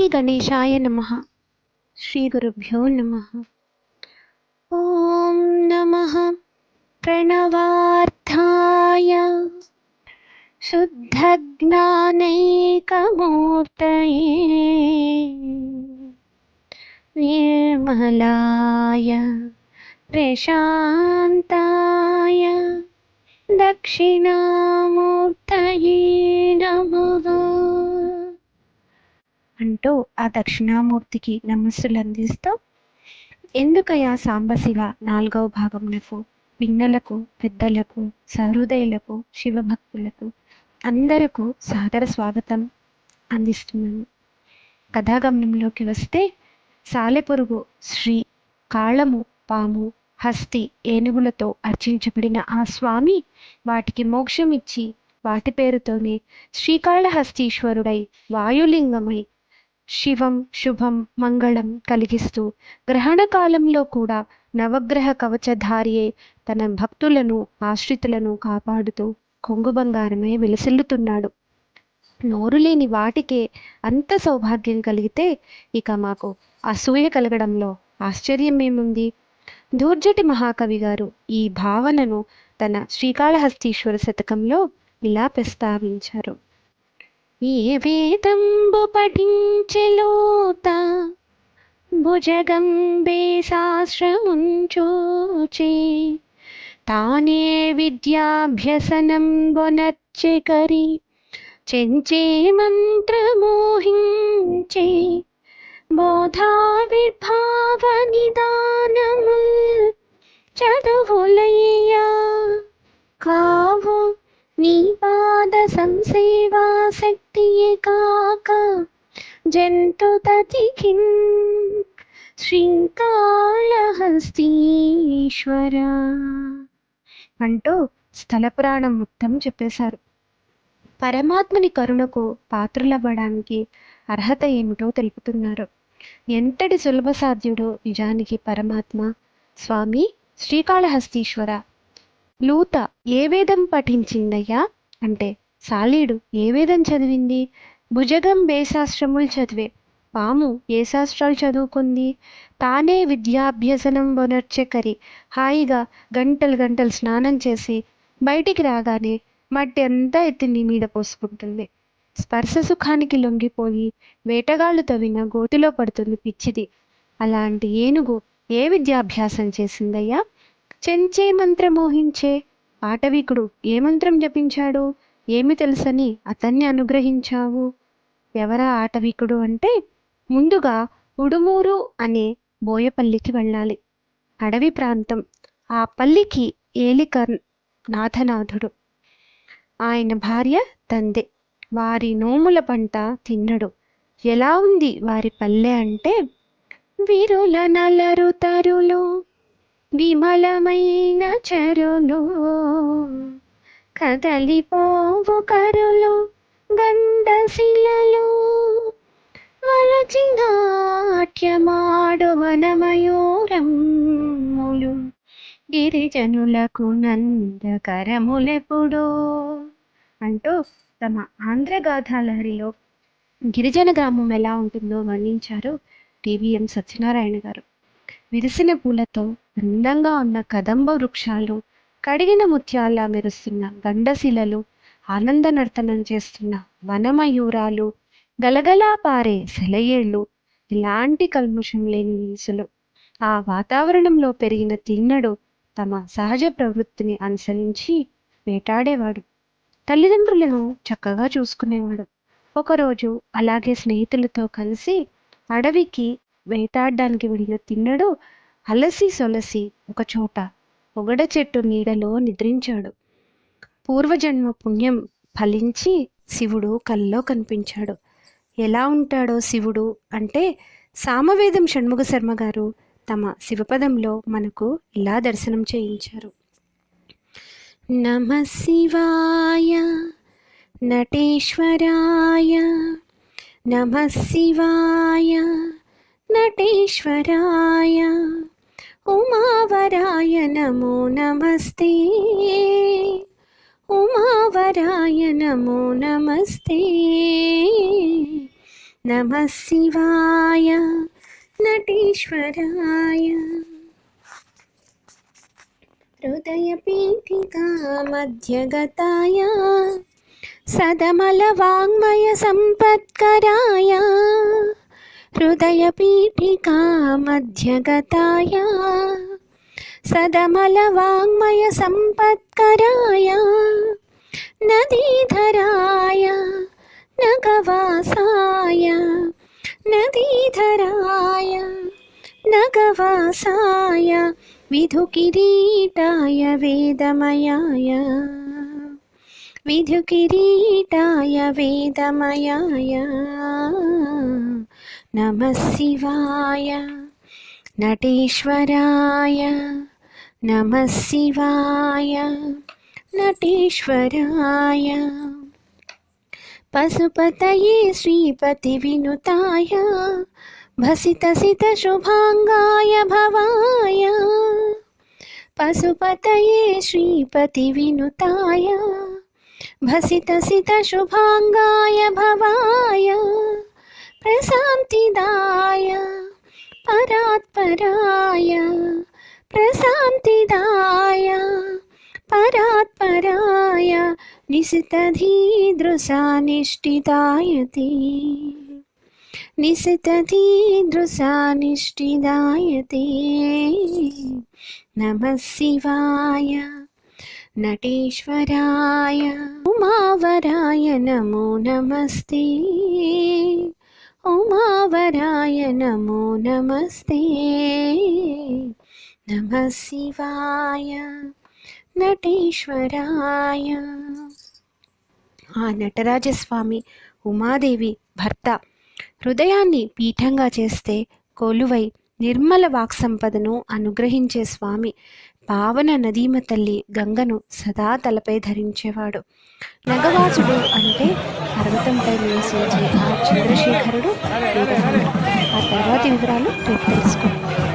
श्रीगणेशाय नमः। श्रीगुरुभ्यो नमः। ॐ नमः। प्रणवार्थाय। शुद्धज्ञानैकमूर्तये। निर्मलाय। प्रशान्ताय। दक्षिणामूर्तये नमः। అంటూ ఆ దక్షిణామూర్తికి నమస్సులు అందిస్తూ ఎందుకయ్యా సాంబశివ నాలుగవ భాగమునకు పిన్నలకు పెద్దలకు సహృదయులకు శివభక్తులకు అందరకు సాదర స్వాగతం అందిస్తున్నాను. కథాగమనంలోకి వస్తే సాలెపురుగు శ్రీ కాళము పాము హస్తి ఏనుగులతో అర్చించబడిన ఆ స్వామి వాటికి మోక్షం ఇచ్చి వాటి పేరుతోనే శ్రీకాళహస్తీశ్వరుడై వాయులింగమై శివం శుభం మంగళం కలిగిస్తూ గ్రహణ కాలంలో కూడా నవగ్రహ కవచధారియే తన భక్తులను ఆశ్రితులను కాపాడుతూ కొంగు బంగారమే విలసిల్లుతున్నాడు. నోరు లేని వాటికే అంత సౌభాగ్యం కలిగితే ఇక మాకు అసూయ కలగడంలో ఆశ్చర్యం ఏముంది దూర్జటి మహాకవి గారు ఈ భావనను తన శ్రీకాళహస్తీశ్వర శతకంలో ఇలా ప్రస్తావించారు. ఏ వేదంబు పఠించెలోత భుజగంబే శాస్త్రముంచూచే తానే విద్యాభ్యసనం బొనర్చె కరి చెంచే మంత్రమోహించే. బోధావిర్భావ నిదానము చదువులయ్యా కావు నీ పాద సంసేవా కాక జంతు తతికిన్ శ్రీకాళహస్తీశ్వర అంటూ స్థల పురాణం మొత్తం చెప్పేశారు. పరమాత్మని కరుణకు పాత్రులవ్వడానికి అర్హత ఏమిటో తెలుపుతున్నారు. ఎంతటి సులభ సాధ్యుడో నిజానికి పరమాత్మ స్వామి శ్రీకాళహస్తీశ్వర. లూత ఏ వేదం పఠించిందయ్యా? అంటే సాలీడు ఏ వేదం చదివింది? భుజగం శాస్త్రములు చదివే. పాము ఏ శాస్త్రాలు చదువుకుంది? తానే విద్యాభ్యసనం బొనర్చెకరి హాయిగా గంటలు గంటలు స్నానం చేసి బయటికి రాగానే మట్టి అంతా ఎత్తి నీ మీద పోసుకుంటుంది. స్పర్శ సుఖానికి లొంగిపోయి వేటగాళ్ళు తవ్విన గోతిలో పడుతుంది పిచ్చిది. అలాంటి ఏనుగు ఏ విద్యాభ్యాసం చేసిందయ్యా? చెంచే మంత్రం మోహించే. ఏ మంత్రం జపించాడు? ఏమి తెలుసని అతన్ని అనుగ్రహించావు? ఎవరా ఆటవికుడు అంటే ముందుగా ఉడుమూరు అనే బోయపల్లికి వెళ్ళాలి. అడవి ప్రాంతం. ఆ పల్లికి ఏలిక నాథనాథుడు. ఆయన భార్య తందే. వారి నోముల పంట తిన్నడు. ఎలా ఉంది వారి పల్లె అంటే వీరుల నలరు తరులు విమలమైన చెరులు. కదలిపోవు కరులు గండశిలలు వలచినాట్యమాడు వనమయూరములు గిరిజనులకు నందకరములెప్పుడో? అంటూ తమ ఆంధ్ర గాథాలహరిలో గిరిజన గ్రామం ఎలా ఉంటుందో వర్ణించారు టీవీఎం సత్యనారాయణ గారు. విరిసిన పూలతో అందంగా ఉన్న కదంబ వృక్షాలు కడిగిన ముత్యాల మెరుస్తున్న గండశిలలు ఆనంద నర్తనం చేస్తున్న వనమయూరాలు గలగలా పారే సెలయేళ్ళు ఎలాంటి కల్ముషం లేని నీసులు. ఆ వాతావరణంలో పెరిగిన తిన్నడు తమ సహజ ప్రవృత్తిని అనుసరించి వేటాడేవాడు. తల్లిదండ్రులను చక్కగా చూసుకునేవాడు. ఒకరోజు అలాగే స్నేహితులతో కలిసి అడవికి వేటాడడానికి వెళ్ళిన తిన్నడు అలసి సొలసి ఒకచోట పొగడ చెట్టు నీడలో నిద్రించాడు. పూర్వజన్మ పుణ్యం ఫలించి శివుడు కల్లో కనిపించాడు. ఎలా ఉంటాడో శివుడు అంటే సామవేదం షణ్ముఖ శర్మ గారు తమ శివపదంలో మనకు ఇలా దర్శనం చేయించారు. నమ శివాయ నటేశ్వరాయ నమ శివాయ నటేశ్వరాయ. ఉమావరాయ నమో నమస్తే ఉమావరాయ నమో నమస్తే नमः शिवाय नटेश्वराय हृदयपीठिका मध्यगताय सदमलवाङ्मयसम्पत्कराय हृदयपीठिका मध्यगताय। सदमलवाङ्मयसम्पत्कराय नदीधराय नगवासाय। नदीधराय नगवासाय। विधुकिरीटाय वेदमयाय। विधुकिरीटाय वेदमयाय। नमः शिवाय नटेश्वराय नमः शिवाय नटेश्वराय पशुपतये श्रीपतिविनुताय भसितसितशुभाङ्गाय भवाय पशुपतये श्रीपतिविनुताय भसितसितशुभाङ्गाय भवाय प्रशान्तिदाय परात्पराय प्रशान्तिदाय परात्पराय निशितधीदृशानिष्टिदायते निशितधीदृशानिष्टिदायते नमः शिवाय नटेश्वराय उमावराय नमो नमस्ते। ఉమావరాయ నమో నమస్తే. నమ శివాయ నటేశ్వరాయ. ఆ నటరాజస్వామి ఉమాదేవి భర్త హృదయాన్ని పీఠంగా చేస్తే కొలువై నిర్మల వాక్సంపదను అనుగ్రహించే స్వామి పావన నదీమ తల్లి గంగను సదా తలపై ధరించేవాడు. నగవాసుడు అంటే పర్వతంపై నివసించే ఆ చంద్రశేఖరుడు ఆ తర్వాతి వివరాలు రేపు తెలుసుకుందాం.